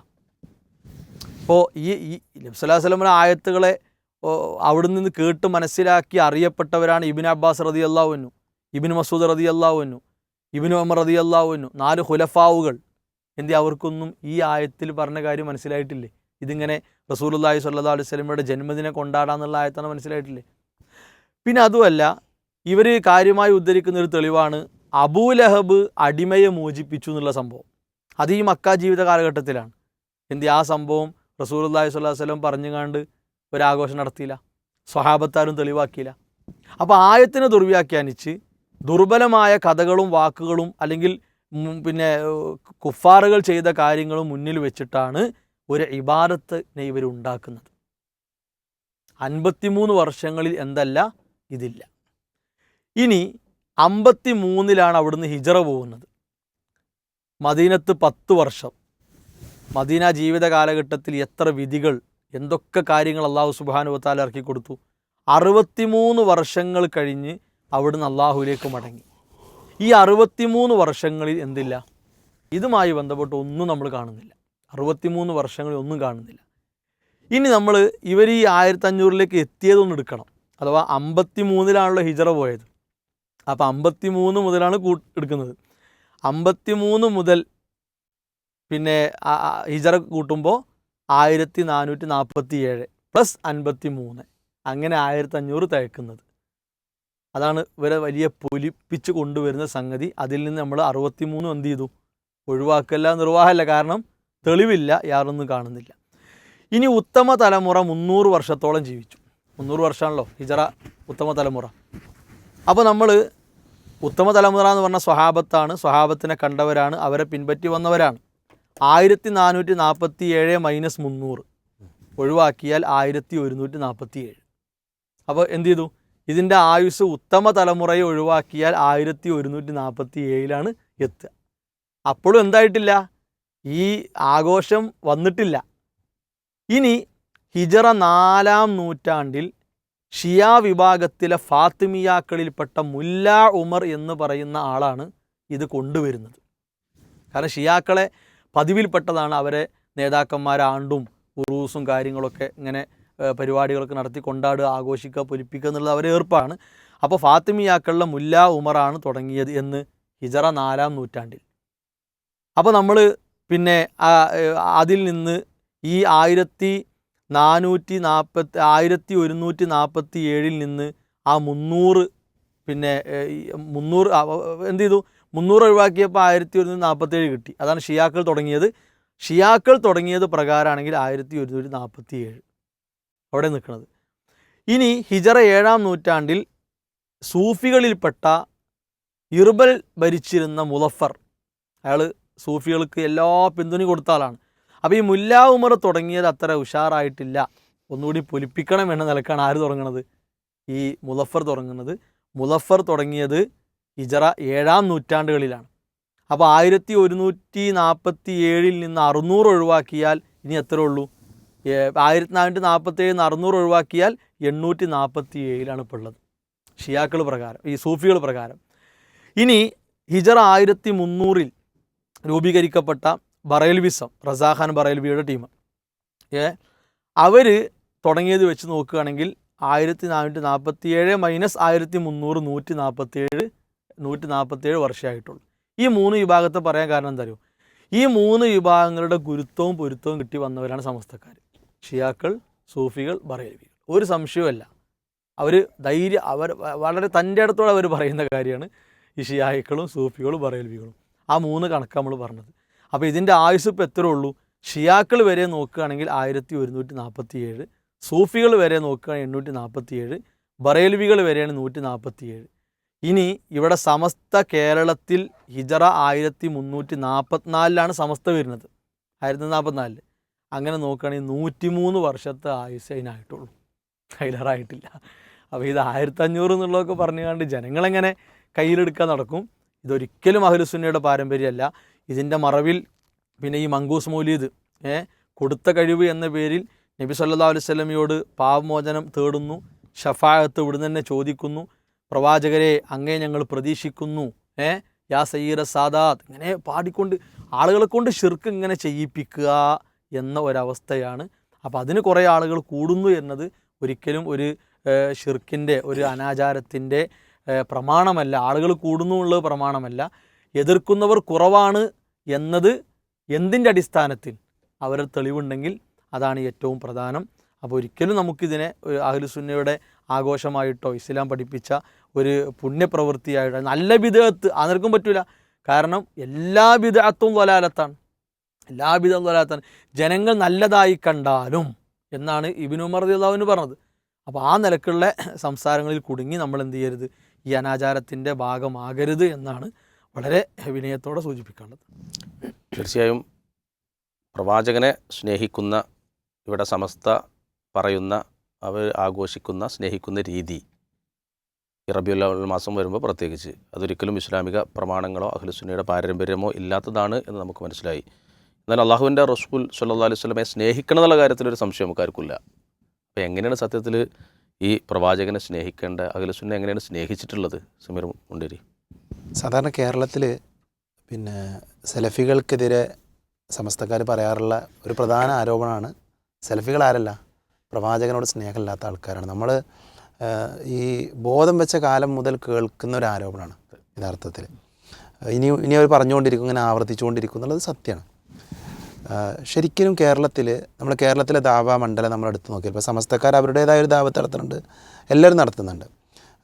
Speaker 2: അപ്പോൾ ഈ ഈ നബ്സല്ലാ വല്ലമയുടെ ആയത്തുകളെ അവിടെ നിന്ന് കേട്ട് മനസ്സിലാക്കി അറിയപ്പെട്ടവരാണ് ഇബിൻ അബ്ബാസ് റതി അള്ളാഹുന്നു ഇബിൻ മസൂദ് റതി അള്ളാഹുന്നു ഇബിൻ ഉമർ റതി അള്ളാഹുന്നു നാല് ഹുലഫാവുകൾ എന്തി അവർക്കൊന്നും ഈ ആയത്തിൽ പറഞ്ഞ കാര്യം മനസ്സിലായിട്ടില്ലേ? ഇതിങ്ങനെ റസൂലുള്ളാഹി സല്ലാ അലൈഹി സ്വലമയുടെ ജന്മദിനം കൊണ്ടാടാന്നുള്ള ആയത്താണ് മനസ്സിലായിട്ടില്ലേ? പിന്നെ അതുമല്ല ഇവർ കാര്യമായി ഉദ്ധരിക്കുന്ന ഒരു തെളിവാണ് അബൂ ലഹബ് അടിമയെ മോചിപ്പിച്ചു എന്നുള്ള സംഭവം. അത് ഈ മക്ക ജീവിത കാലഘട്ടത്തിലാണ്. എന്തി ആ സംഭവം റസൂലുള്ളാഹി സ്വല്ലാ വസല്ലം പറഞ്ഞുകാണ്ട് ഒരാഘോഷം നടത്തിയില്ല. സ്വഹാബത്താരും തെളിവാക്കിയില്ല. അപ്പോൾ ആയത്തിനെ ദുർവ്യാഖ്യാനിച്ച് ദുർബലമായ കഥകളും വാക്കുകളും അല്ലെങ്കിൽ പിന്നെ കുഫാറുകൾ ചെയ്ത കാര്യങ്ങളും മുന്നിൽ വെച്ചിട്ടാണ് ഒരു ഇബാദത്തിനെ ഇവർ ഉണ്ടാക്കുന്നത്. അൻപത്തിമൂന്ന് വർഷങ്ങളിൽ എന്തല്ല? ഇതില്ല. ഇനി അമ്പത്തി മൂന്നിലാണ് അവിടുന്ന് ഹിജറ പോകുന്നത്. മദീനത്ത് പത്ത് വർഷം. മദീന ജീവിത കാലഘട്ടത്തിൽ എത്ര വിധികൾ എന്തൊക്കെ കാര്യങ്ങൾ അള്ളാഹു സുബാനുവത്താൽ ഇറക്കി കൊടുത്തു? അറുപത്തിമൂന്ന് വർഷങ്ങൾ കഴിഞ്ഞ് അവിടുന്ന് അള്ളാഹുവിലേക്ക് മടങ്ങി. ഈ അറുപത്തിമൂന്ന് വർഷങ്ങളിൽ എന്തില്ല? ഇതുമായി ബന്ധപ്പെട്ട് ഒന്നും നമ്മൾ കാണുന്നില്ല. അറുപത്തിമൂന്ന് വർഷങ്ങളിൽ ഒന്നും കാണുന്നില്ല. ഇനി നമ്മൾ ഇവർ ഈ ആയിരത്തി അഞ്ഞൂറിലേക്ക് എത്തിയതൊന്നും എടുക്കണം. അഥവാ അമ്പത്തി മൂന്നിലാണല്ലോ ഹിജറ പോയത്. അപ്പോൾ അമ്പത്തി മൂന്ന് മുതലാണ് കൂ എടുക്കുന്നത്. അമ്പത്തി മൂന്ന് മുതൽ പിന്നെ ഹിജറ കൂട്ടുമ്പോൾ ആയിരത്തി നാനൂറ്റി നാൽപ്പത്തി ഏഴ് പ്ലസ് അൻപത്തി മൂന്ന് അങ്ങനെ ആയിരത്തി അഞ്ഞൂറ് തയ്ക്കുന്നത് അതാണ് ഇവരെ വലിയ പൊലിപ്പിച്ച് കൊണ്ടുവരുന്ന സംഗതി. അതിൽ നിന്ന് നമ്മൾ അറുപത്തി മൂന്ന് എന്ത് ചെയ്തു? ഒഴിവാക്കല്ല നിർവാഹമല്ല. കാരണം തെളിവില്ല യാതൊന്നും കാണുന്നില്ല. ഇനി ഉത്തമ തലമുറ മുന്നൂറ് വർഷത്തോളം ജീവിച്ചു. മുന്നൂറ് വർഷമാണല്ലോ ഹിജറ ഉത്തമ തലമുറ. അപ്പോൾ നമ്മൾ ഉത്തമ തലമുറ എന്ന് പറഞ്ഞ സ്വഹാബത്താണ് സ്വഹാബത്തിനെ കണ്ടവരാണ് അവരെ പിൻപറ്റി വന്നവരാണ്. ആയിരത്തി നാനൂറ്റി നാൽപ്പത്തി ഏഴ് മൈനസ് മുന്നൂറ്. ഒഴിവാക്കിയാൽ ആയിരത്തി ഒരുന്നൂറ്റി നാൽപ്പത്തി ഏഴ് അപ്പോൾ എന്ത് ചെയ്തു? ഇതിന്റെ ആയുസ് ഉത്തമ തലമുറയെ ഒഴിവാക്കിയാൽ ആയിരത്തി ഒരുന്നൂറ്റി നാൽപ്പത്തി ഏഴിലാണ് എത്തുക. അപ്പോഴും എന്തായിട്ടില്ല? ഈ ആഘോഷം വന്നിട്ടില്ല. ഇനി ഹിജറ നാലാം നൂറ്റാണ്ടിൽ ഷിയ വിഭാഗത്തിലെ ഫാത്തിമിയാക്കളിൽപ്പെട്ട മുല്ല ഉമർ എന്ന് പറയുന്ന ആളാണ് ഇത് കൊണ്ടുവരുന്നത്. കാരണം ഷിയാക്കളെ പതിവിൽപ്പെട്ടതാണ് അവരെ നേതാക്കന്മാരാണ്ടും ഉറൂസും കാര്യങ്ങളൊക്കെ ഇങ്ങനെ പരിപാടികളൊക്കെ നടത്തി കൊണ്ടാടുക ആഘോഷിക്കുക പൊലിപ്പിക്കുക എന്നുള്ളത് അവരെ ഏർപ്പാണ് അപ്പോൾ ഫാത്തിമിയാക്കളിലെ മുല്ല ഉമറാണ് തുടങ്ങിയത് എന്ന് ഹിജറ നാലാം നൂറ്റാണ്ടിൽ. അപ്പോൾ നമ്മൾ പിന്നെ അതിൽ നിന്ന് ഈ ആയിരത്തി നാനൂറ്റി നാൽപ്പത്തി ആയിരത്തി ഒരുന്നൂറ്റി നാൽപ്പത്തി ഏഴിൽ നിന്ന് ആ മുന്നൂറ് പിന്നെ മുന്നൂറ് എന്ത് ചെയ്തു? മുന്നൂറ് ഒഴിവാക്കിയപ്പോൾ ആയിരത്തി ഒരുന്നൂറ്റി നാൽപ്പത്തേഴ് കിട്ടി. അതാണ് ഷിയാക്കൾ തുടങ്ങിയത്. ഷിയാക്കൾ തുടങ്ങിയത് പ്രകാരമാണെങ്കിൽ ആയിരത്തി ഒരുന്നൂറ്റി നാൽപ്പത്തി ഏഴ് അവിടെ നിൽക്കുന്നത്. ഇനി ഹിജറ ഏഴാം നൂറ്റാണ്ടിൽ സൂഫികളിൽപ്പെട്ട ഇർബൽ ഭരിച്ചിരുന്ന മുലഫർ അയാൾ സൂഫികൾക്ക് എല്ലാ പിന്തുണയും കൊടുത്ത ആളാണ്. അപ്പോൾ ഈ മുല്ലാ ഉമർ തുടങ്ങിയത് അത്ര ഉഷാറായിട്ടില്ല. ഒന്നുകൂടി പൊലിപ്പിക്കണം എന്ന നിലക്കാണ് ആര് തുടങ്ങുന്നത്? ഈ മുലഫർ തുടങ്ങുന്നത്. മുലഫർ തുടങ്ങിയത് ഹിജറ ഏഴാം നൂറ്റാണ്ടുകളിലാണ്. അപ്പോൾ ആയിരത്തി ഒരുന്നൂറ്റി നാൽപ്പത്തി ഏഴിൽ നിന്ന് അറുന്നൂറ് ഒഴിവാക്കിയാൽ ഇനി എത്ര ഉള്ളൂ? ആയിരത്തി നാനൂറ്റി നാൽപ്പത്തി ഏഴിൽ നിന്ന് അറുന്നൂറ് ഒഴിവാക്കിയാൽ എണ്ണൂറ്റി നാൽപ്പത്തി ഏഴിലാണ് ഇപ്പോൾ ഉള്ളത്. ഷിയാക്കൾ പ്രകാരം ഈ സൂഫികൾ പ്രകാരം. ഇനി ഹിജറ ആയിരത്തി മുന്നൂറിൽ രൂപീകരിക്കപ്പെട്ട ബറേൽവിസം റസാഖാൻ ബറേൽവിയുടെ ടീം. ഏ അവർ തുടങ്ങിയത് വെച്ച് നോക്കുകയാണെങ്കിൽ ആയിരത്തി നാനൂറ്റി നാൽപ്പത്തി ഏഴ് മൈനസ് ആയിരത്തി മുന്നൂറ് നൂറ്റി നാൽപ്പത്തി ഏഴ് നൂറ്റി നാൽപ്പത്തി ഏഴ് വർഷമായിട്ടുള്ളൂ ഈ മൂന്ന് വിഭാഗത്തെ പറയാൻ കാരണം എന്താ അറിയോ? ഈ മൂന്ന് വിഭാഗങ്ങളുടെ ഗുരുത്വവും പൊരുത്തവും കിട്ടി വന്നവരാണ് സമസ്തക്കാർ ഷിയാക്കൾ സൂഫികൾ ബറേൽവികൾ ഒരു സംശയവുമല്ല. അവർ ധൈര്യം അവർ വളരെ തന്റെ അടുത്തോടെ അവർ പറയുന്ന കാര്യമാണ്. ഈ ഷിയാക്കളും സൂഫികളും ബറേൽവികളും ആ മൂന്ന് കണക്ക് നമ്മൾ പറഞ്ഞത്. അപ്പോൾ ഇതിന്റെ ആയുസ് ഇപ്പോൾ എത്ര ഉള്ളൂ? ഷിയാക്കൾ വരെ നോക്കുകയാണെങ്കിൽ ആയിരത്തി ഒരുന്നൂറ്റി നാൽപ്പത്തി ഏഴ് സൂഫികൾ വരെ നോക്കുകയാണെങ്കിൽ എണ്ണൂറ്റി നാൽപ്പത്തി ഏഴ് ബറേൽവികൾ വരെയാണ് നൂറ്റി നാൽപ്പത്തി ഏഴ് ഇനി ഇവിടെ സമസ്ത കേരളത്തിൽ ഹിജറ ആയിരത്തി മുന്നൂറ്റി നാൽപ്പത്തിനാലിലാണ് സമസ്ത വരുന്നത്. ആയിരത്തി നാൽപ്പത്തിനാലിൽ അങ്ങനെ നോക്കുകയാണെങ്കിൽ നൂറ്റിമൂന്ന് വർഷത്തെ ആയുസ് അതിനായിട്ടുള്ളൂ. അതിലേറായിട്ടില്ല അപ്പോൾ ഇത് ആയിരത്തി അഞ്ഞൂറ് എന്നുള്ളതൊക്കെ പറഞ്ഞുകൊണ്ട് ജനങ്ങളെങ്ങനെ കയ്യിലെടുക്കാൻ നടക്കും? ഇതൊരിക്കലും അഹ്ലുസുന്നയുടെ പാരമ്പര്യമല്ല. ഇതിന്റെ മറവിൽ പിന്നെ ഈ മങ്കൂസ് മൗലീദ് കൊടുത്ത കഴിവ് എന്ന പേരിൽ നബി സല്ലാ അലൈഹി സ്വലമിയോട് പാവമോചനം തേടുന്നു. ഷഫായത്ത് ഇവിടുന്ന് തന്നെ ചോദിക്കുന്നു. പ്രവാചകരെ അങ്ങേ ഞങ്ങൾ പ്രതീക്ഷിക്കുന്നു. ഏ? യാ സയ്യീറ സാദാത്ത് ഇങ്ങനെ പാടിക്കൊണ്ട് ആളുകളെ കൊണ്ട് ഷിർക്ക് ഇങ്ങനെ ചെയ്യിപ്പിക്കുക എന്ന ഒരവസ്ഥയാണ്. അപ്പോൾ അതിന് കുറേ ആളുകൾ കൂടുന്നു എന്നത് ഒരിക്കലും ഒരു ഷിർക്കിന്റെ ഒരു അനാചാരത്തിന്റെ പ്രമാണമല്ല. ആളുകൾ കൂടുന്നു എന്നുള്ളത് പ്രമാണമല്ല. എതിർക്കുന്നവർ കുറവാണ് എന്നത് എന്തിന്റെ അടിസ്ഥാനത്തിൽ? അവർ തെളിവുണ്ടെങ്കിൽ അതാണ് ഏറ്റവും പ്രധാനം. അപ്പോൾ ഒരിക്കലും നമുക്കിതിനെ ഒരു അഹ്ലുസുന്നയുടെ ആഘോഷമായിട്ടോ ഇസ്ലാം പഠിപ്പിച്ച ഒരു പുണ്യപ്രവൃത്തിയായിട്ടോ നല്ല വിധത്ത് ആർക്കും പറ്റില്ല കാരണം എല്ലാ വിധത്തും വലാലത്താണ്. എല്ലാ വിധം വലാലത്താണ്. ജനങ്ങൾ നല്ലതായി കണ്ടാലും എന്നാണ് ഇബിനുമർ റളിയല്ലാഹുവിന് പറഞ്ഞത്. അപ്പോൾ ആ നിലക്കുള്ള സംസാരങ്ങളിൽ കുടുങ്ങി നമ്മൾ എന്ത് ചെയ്യരുത്? ഈ അനാചാരത്തിന്റെ ഭാഗമാകരുത് എന്നാണ് വളരെ വിനയത്തോടെ സൂചിപ്പിക്കേണ്ടത്.
Speaker 4: തീർച്ചയായും പ്രവാചകനെ സ്നേഹിക്കുന്ന ഇവിടെ സമസ്ത പറയുന്ന അവർ ആഘോഷിക്കുന്ന സ്നേഹിക്കുന്ന രീതി റബിയുൽ മാസം വരുമ്പോൾ പ്രത്യേകിച്ച്. അതൊരിക്കലും ഇസ്ലാമിക പ്രമാണങ്ങളോ അഹ്ലുസുന്നയുടെ പാരമ്പര്യമോ ഇല്ലാത്തതാണ് എന്ന് നമുക്ക് മനസ്സിലായി. എന്നാൽ അള്ളാഹുവിന്റെ റസൂൽ സല്ലാ അലൈഹി സ്വലമെ സ്നേഹിക്കണം എന്നുള്ള കാര്യത്തിൽ ഒരു സംശയം നമുക്കാർക്കില്ല അപ്പോൾ എങ്ങനെയാണ് സത്യത്തിൽ ഈ പ്രവാചകനെ സ്നേഹിക്കേണ്ട അഖിലുസുന്ന എങ്ങനെയാണ് സ്നേഹിച്ചിട്ടുള്ളത്? സമീർ മുണ്ടേരി.
Speaker 3: സാധാരണ കേരളത്തിൽ പിന്നെ സെലഫികൾക്കെതിരെ സമസ്തക്കാർ പറയാറുള്ള ഒരു പ്രധാന ആരോപണമാണ് സെലഫികൾ ആരല്ല? പ്രവാചകനോട് സ്നേഹമില്ലാത്ത ആൾക്കാരാണ്. നമ്മൾ ഈ ബോധം വെച്ച കാലം മുതൽ കേൾക്കുന്ന ഒരു ആരോപണമാണ് യഥാർത്ഥത്തിൽ ഇനി ഇനി അവർ പറഞ്ഞുകൊണ്ടിരിക്കും ഇങ്ങനെ ആവർത്തിച്ചുകൊണ്ടിരിക്കും എന്നുള്ളത് സത്യമാണ്. ശരിക്കും കേരളത്തിൽ നമ്മൾ കേരളത്തിലെ ദാവ മണ്ഡലം നമ്മൾ എടുത്ത് നോക്കിയാൽ ഇപ്പോൾ സമസ്തക്കാർ അവരുടേതായ ഒരു ദാവത്ത് നടത്തുന്നുണ്ട് എല്ലാവരും നടത്തുന്നുണ്ട്.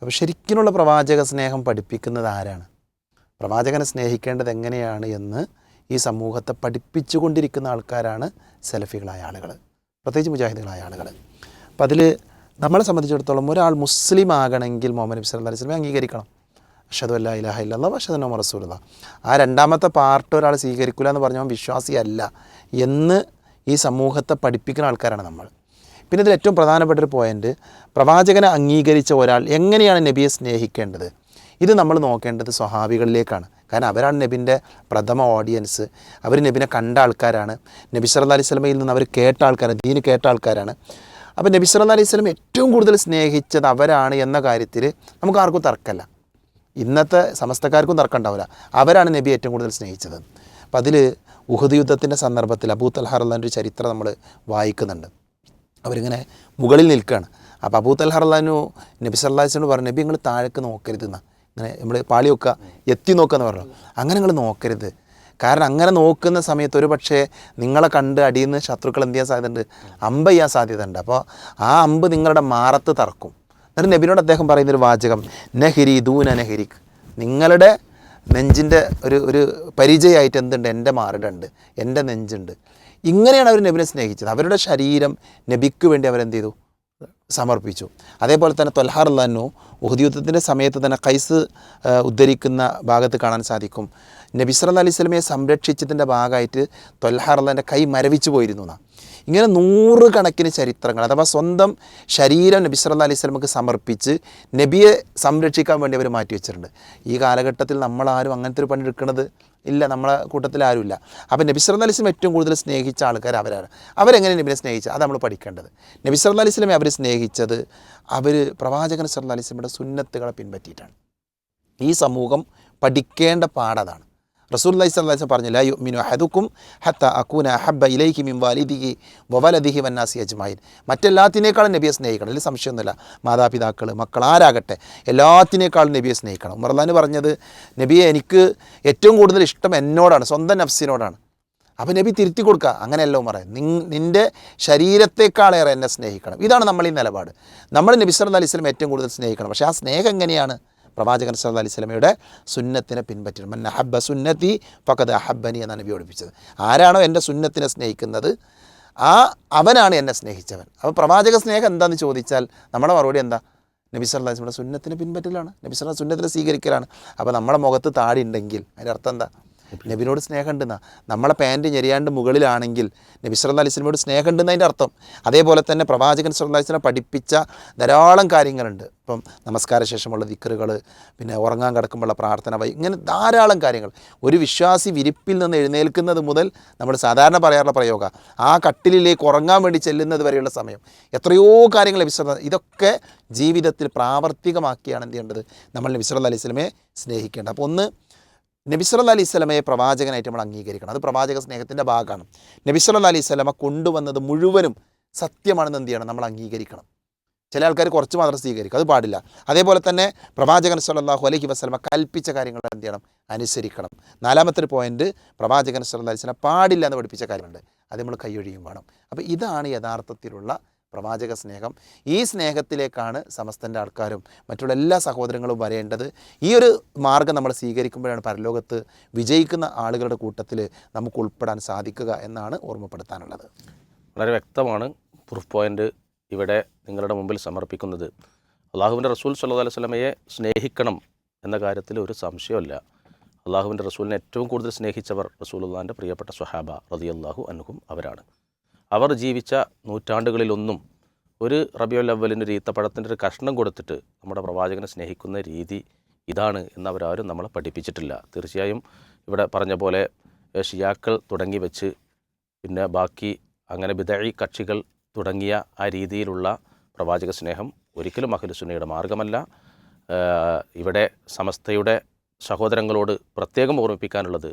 Speaker 3: അപ്പോൾ ശരിക്കുമുള്ള പ്രവാചക സ്നേഹം പഠിപ്പിക്കുന്നത് ആരാണ്? പ്രവാചകനെ സ്നേഹിക്കേണ്ടത് എങ്ങനെയാണ് എന്ന് ഈ സമൂഹത്തെ പഠിപ്പിച്ചുകൊണ്ടിരിക്കുന്ന ആൾക്കാരാണ് സെലഫികളായ ആളുകൾ പ്രത്യേകിച്ച് മുജാഹിദുകളായ ആളുകൾ അപ്പോൾ അതിൽ നമ്മളെ സംബന്ധിച്ചിടത്തോളം ഒരാൾ മുസ്ലിം ആകണമെങ്കിൽ മുഹമ്മദ് നബി സല്ലല്ലാഹു അലൈഹി വസല്ലം അംഗീകരിക്കണം. അഷദു അല്ല ഇലാഹ ഇല്ലാ അഷദ് നോ റസൂലുള്ള. ആ രണ്ടാമത്തെ പാർട്ട് ഒരാൾ സ്വീകരിക്കില്ല എന്ന് പറഞ്ഞാൽ വിശ്വാസി വിശ്വാസിയല്ല എന്ന് ഈ സമൂഹത്തെ പഠിപ്പിക്കുന്ന ആൾക്കാരാണ് നമ്മൾ. പിന്നെ ഇതിൽ ഏറ്റവും പ്രധാനപ്പെട്ട ഒരു പോയിന്റ് പ്രവാചകനെ അംഗീകരിച്ച ഒരാൾ എങ്ങനെയാണ് നബിയെ സ്നേഹിക്കേണ്ടത്? ഇത് നമ്മൾ നോക്കേണ്ടത് സ്വഹാബികളിലേക്കാണ്. കാരണം അവരാണ് നബിന്റെ പ്രഥമ ഓഡിയൻസ് അവർ നബിനെ കണ്ട ആൾക്കാരാണ്. നബി സല്ലല്ലാഹു അലൈഹി സ്വലമയിൽ നിന്ന് അവർ കേട്ട ആൾക്കാരാണ് ദീന് കേട്ട ആൾക്കാരാണ്. അപ്പോൾ നബി സല്ലല്ലാഹു അലൈഹി സ്വലം ഏറ്റവും കൂടുതൽ സ്നേഹിച്ചത് അവരാണ് എന്ന കാര്യത്തിൽ നമുക്ക് ആർക്കും തർക്കമല്ല. ഇന്നത്തെ സമസ്തക്കാർക്കും തർക്കം ഉണ്ടാവില്ല അവരാണ് നബി ഏറ്റവും കൂടുതൽ സ്നേഹിച്ചത്. അപ്പം അതിൽ ഉഹദ് യുദ്ധത്തിന്റെ സന്ദർഭത്തിൽ അബൂ തൽഹറുള്ളാന്റെ ഒരു ചരിത്രം നമ്മൾ വായിക്കുന്നുണ്ട്. അവരിങ്ങനെ മുകളിൽ നിൽക്കുകയാണ്. അപ്പോൾ അബൂ തൽഹറുല്ലാനു നബി സല്ലാസിനോട് പറഞ്ഞു നബി നിങ്ങൾ താഴേക്ക് നോക്കരുത് ഇങ്ങനെ നമ്മൾ പാളി വെക്കുക എത്തി നോക്കുക എന്ന് പറഞ്ഞു അങ്ങനെ നിങ്ങൾ നോക്കരുത്. കാരണം അങ്ങനെ നോക്കുന്ന സമയത്ത് ഒരു പക്ഷേ നിങ്ങളെ കണ്ട് അടിയിൽ നിന്ന് ശത്രുക്കൾ എന്ത് ചെയ്യാൻ സാധ്യതയുണ്ട്? അമ്പ് ചെയ്യാൻ സാധ്യത ഉണ്ട് അപ്പോൾ ആ അമ്പ് നിങ്ങളുടെ മാറത്ത് തറക്കും. എന്നിട്ട് നബിനോട് അദ്ദേഹം പറയുന്നൊരു വാചകം നഹിരി ദൂന നഹിരിക്ക് നിങ്ങളുടെ നെഞ്ചിന്റെ ഒരു ഒരു പരിചയമായിട്ട് എന്തുണ്ട്? എന്റെ മാറിടുണ്ട് എന്റെ നെഞ്ചുണ്ട്. ഇങ്ങനെയാണ് അവർ നബിനെ സ്നേഹിച്ചത്. അവരുടെ ശരീരം നബിക്ക് വേണ്ടി അവരെന്ത് ചെയ്തു? സമർപ്പിച്ചു. അതേപോലെ തന്നെ തൊൽഹാർ ലന്നു ഉഹദ് സമയത്ത് തന്നെ കൈസ് ഉദ്ധരിക്കുന്ന ഭാഗത്ത് കാണാൻ സാധിക്കും. നബി സല്ല അലൈഹി സ്വലമയെ സംരക്ഷിച്ചതിന്റെ ഭാഗമായിട്ട് തൊൽഹാർ അള്ളാന്റെ കൈ മരവിച്ചു പോയിരുന്നു എന്നാണ് ഇങ്ങനെ നൂറുകണക്കിന് ചരിത്രങ്ങൾ അഥവാ സ്വന്തം ശരീരം നബി സല്ല അലൈഹി സ്വലമക്ക് സമർപ്പിച്ച് നബിയെ സംരക്ഷിക്കാൻ വേണ്ടി അവർ മാറ്റി വെച്ചിട്ടുണ്ട് ഈ കാലഘട്ടത്തിൽ നമ്മളാരും അങ്ങനത്തെ ഒരു പണി എടുക്കുന്നത് ഇല്ല നമ്മളെ കൂട്ടത്തിൽ ആരുമില്ല. അപ്പോൾ നബി അലിസ്ലം ഏറ്റവും കൂടുതൽ സ്നേഹിച്ച ആൾക്കാർ അവരാണ്. അവരെങ്ങനെ നബിനെ സ്നേഹിച്ചത് അത് നമ്മൾ പഠിക്കേണ്ടത്. നബി അലിസ്ലമെ അവർ സ്നേഹിച്ചത് അവർ പ്രവാചകൻ സല്ല അലിസ്ലമിയുടെ സുന്നത്തുകളെ പിൻപറ്റിയിട്ടാണ്. ഈ സമൂഹം പഠിക്കേണ്ട പാഠതാണ്. സ്വലം അലൈഹി പറഞ്ഞു ലാ യുമിനു അഹദുക്കും ഹത്ത അക്കൂന ഹബ്ബ ഇലൈഹി മിം വാലിദിഹി വവലദിഹി വന്നാസി അജ്മായിൻ മറ്റെല്ലാത്തിനേക്കാളും നബിയെ സ്നേഹിക്കണം അല്ലെങ്കിൽ സംശയമൊന്നുമില്ല. മാതാപിതാക്കൾ മക്കൾ ആരാകട്ടെ എല്ലാത്തിനേക്കാളും നബിയെ സ്നേഹിക്കണം. ഉമർലാന്ന് പറഞ്ഞത് നബിയെ എനിക്ക് ഏറ്റവും കൂടുതൽ ഇഷ്ടം എന്നോടാണ് സ്വന്തം നഫ്സിനോടാണ്. അപ്പോൾ നബി തിരുത്തി കൊടുക്കുക അങ്ങനെയല്ല ഉമർ നി നിന്റെ ശരീരത്തെക്കാളേറെ എന്നെ സ്നേഹിക്കണം. ഇതാണ് നമ്മൾ ഈ നിലപാട്. നമ്മൾ നബി അലൈഹി സ്വലം ഏറ്റവും കൂടുതൽ സ്നേഹിക്കണം. പക്ഷേ ആ സ്നേഹം എങ്ങനെയാണ്? പ്രവാചകൻ സല്ല അലൈഹി സ്വലമയുടെ സുന്നത്തിനെ പിൻപറ്റണം മന്ന ഹബ്ബ സുന്നത്തി ഫക്കത് അഹബ്ബനി എന്നാണ് നബി പഠിപ്പിച്ചത്. ആരാണോ എന്റെ സുന്നത്തിനെ സ്നേഹിക്കുന്നത്? ആ അവനാണ് എന്നെ സ്നേഹിച്ചവൻ. അപ്പോൾ പ്രവാചക സ്നേഹം എന്താണെന്ന് ചോദിച്ചാൽ നമ്മുടെ മറുപടി എന്താ? നബി സല്ലാ വസല്ലം സുന്നത്തിനെ പിൻപറ്റലാണ്. നബി സല്ലാ സുന്നത്തിനെ സ്വീകരിക്കലാണ്. അപ്പോൾ നമ്മുടെ മുഖത്ത് താടി ഉണ്ടെങ്കിൽ അതിന്റെ അർത്ഥം എന്താ? നബിനോട് സ്നേഹമുണ്ടെന്നാ. നമ്മളെ പാന്റ് ഞെരിയാണ്ട് മുകളിലാണെങ്കിൽ നബി സല്ലല്ലാഹു അലൈഹി വസല്ലമയോട് സ്നേഹമുണ്ടെന്ന് അതിന്റെ അർത്ഥം. അതേപോലെ തന്നെ പ്രവാചകൻ സല്ലല്ലാഹു അലൈഹി വസല്ലം പഠിപ്പിച്ച ധാരാളം കാര്യങ്ങളുണ്ട്. ഇപ്പം നമസ്കാര ശേഷമുള്ള ദിക്കറുകൾ പിന്നെ ഉറങ്ങാൻ കിടക്കുമ്പോഴുള്ള പ്രാർത്ഥന വൈ ഇങ്ങനെ ധാരാളം കാര്യങ്ങൾ. ഒരു വിശ്വാസി വിരിപ്പിൽ നിന്ന് എഴുന്നേൽക്കുന്നത് മുതൽ നമ്മൾ സാധാരണ പറയാറുള്ള പ്രയോഗ. ആ കട്ടിലിലേക്ക് ഉറങ്ങാൻ വേണ്ടി ചെല്ലുന്നത് വരെയുള്ള സമയം. എത്രയോ കാര്യങ്ങൾ സല്ലല്ലാഹു ഇതൊക്കെ ജീവിതത്തിൽ പ്രാവർത്തികമാക്കിയാണ് എന്ത് ചെയ്യേണ്ടത്? നമ്മൾ സല്ലല്ലാഹു അലൈഹി വസല്ലമയെ സ്നേഹിക്കേണ്ടത്. അപ്പോൾ ഒന്ന് നബി സല്ലല്ലാഹു അലൈഹി സ്വലമയെ പ്രവാചകനായിട്ട് നമ്മൾ അംഗീകരിക്കണം. അത് പ്രവാചക സ്നേഹത്തിന്റെ ഭാഗമാണ്. നബി സല്ലല്ലാഹു അലൈഹി സ്വലമ കൊണ്ടുവന്നത് മുഴുവനും സത്യമാണെന്ന് എന്ത് ചെയ്യണം? നമ്മൾ അംഗീകരിക്കണം. ചില ആൾക്കാർ കുറച്ച് മാത്രം സ്വീകരിക്കും. അത് പാടില്ല. അതേപോലെ തന്നെ പ്രവാചകൻ സല്ലല്ലാഹു അലഹി വസ്ലമ കൽപ്പിച്ച കാര്യങ്ങൾ എന്ത് ചെയ്യണം? അനുസരിക്കണം. നാലാമത്തെ പോയിന്റ് പ്രവാചകൻ സ്വല്ലാ അലൈഹി വസല്ലം പാടില്ല എന്ന് പഠിപ്പിച്ച കാര്യമുണ്ട്. അത് നമ്മൾ കൈയൊഴിയും വേണം. അപ്പോൾ ഇതാണ് യഥാർത്ഥത്തിലുള്ള പ്രവാചക സ്നേഹം ഈ സ്നേഹത്തിലേക്കാണ് സമസ്തന്റെ ആൾക്കാരും മറ്റുള്ള എല്ലാ സഹോദരങ്ങളും വരേണ്ടത്. ഈ ഒരു മാർഗം നമ്മൾ സ്വീകരിക്കുമ്പോഴാണ് പരലോകത്ത് വിജയിക്കുന്ന ആളുകളുടെ കൂട്ടത്തിൽ നമുക്ക് ഉൾപ്പെടാൻ സാധിക്കുക എന്നാണ് ഓർമ്മപ്പെടുത്താനുള്ളത്.
Speaker 4: വളരെ വ്യക്തമാണ് പ്രൂഫ് പോയിന്റ് ഇവിടെ നിങ്ങളുടെ മുമ്പിൽ സമർപ്പിക്കുന്നത്. അള്ളാഹുവിന്റെ റസൂൽ സല്ലാ അലൈഹി വസല്ലമയെ സ്നേഹിക്കണം എന്ന കാര്യത്തിൽ ഒരു സംശയമല്ല അള്ളാഹുവിന്റെ റസൂലിനെ ഏറ്റവും കൂടുതൽ സ്നേഹിച്ചവർ റസൂലുള്ളാഹിന്റെ പ്രിയപ്പെട്ട സ്വഹാബ റളിയല്ലാഹു അൻഹും അവരാണ്. അവർ ജീവിച്ച നൂറ്റാണ്ടുകളിലൊന്നും ഒരു റബിയുൽ ലവലിന്റെ ഒരു ഈത്തപ്പഴത്തിന്റെ ഒരു കഷ്ണം കൊടുത്തിട്ട് നമ്മുടെ പ്രവാചകനെ സ്നേഹിക്കുന്ന രീതി ഇതാണ് എന്നവരാരും നമ്മളെ പഠിപ്പിച്ചിട്ടില്ല. തീർച്ചയായും ഇവിടെ പറഞ്ഞ പോലെ ഷിയാക്കൾ തുടങ്ങി വെച്ച് പിന്നെ ബാക്കി അങ്ങനെ ബിദഴി കക്ഷികൾ തുടങ്ങിയ ആ രീതിയിലുള്ള പ്രവാചക സ്നേഹം ഒരിക്കലും അഖിലുസുന്നയുടെ മാർഗമല്ല ഇവിടെ സമസ്തയുടെ സഹോദരങ്ങളോട് പ്രത്യേകം ഓർമ്മിപ്പിക്കാനുള്ളത്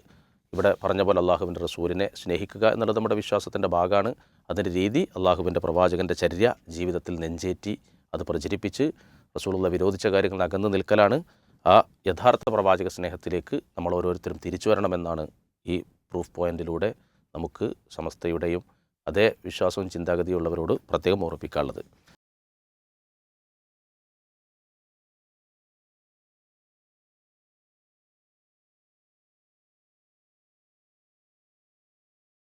Speaker 4: ഇവിടെ പറഞ്ഞ പോലെ അള്ളാഹുവിന്റെ റസൂലിനെ സ്നേഹിക്കുക എന്നുള്ളത് നമ്മുടെ വിശ്വാസത്തിന്റെ ഭാഗമാണ്. അതിന്റെ രീതി അള്ളാഹുവിന്റെ പ്രവാചകന്റെ ചര്യ ജീവിതത്തിൽ നെഞ്ചേറ്റി അത് പ്രചരിപ്പിച്ച് റസൂലുള്ള വിരോധിച്ച കാര്യങ്ങൾ അകന്നു നിൽക്കലാണ്. ആ യഥാർത്ഥ പ്രവാചക സ്നേഹത്തിലേക്ക് നമ്മൾ ഓരോരുത്തരും തിരിച്ചു വരണമെന്നാണ് ഈ പ്രൂഫ് പോയിന്റിലൂടെ നമുക്ക് സമസ്തയുടെയും അതേ വിശ്വാസവും ചിന്താഗതിയുള്ളവരോട് പ്രത്യേകം ഓർപ്പിക്കാനുള്ളത്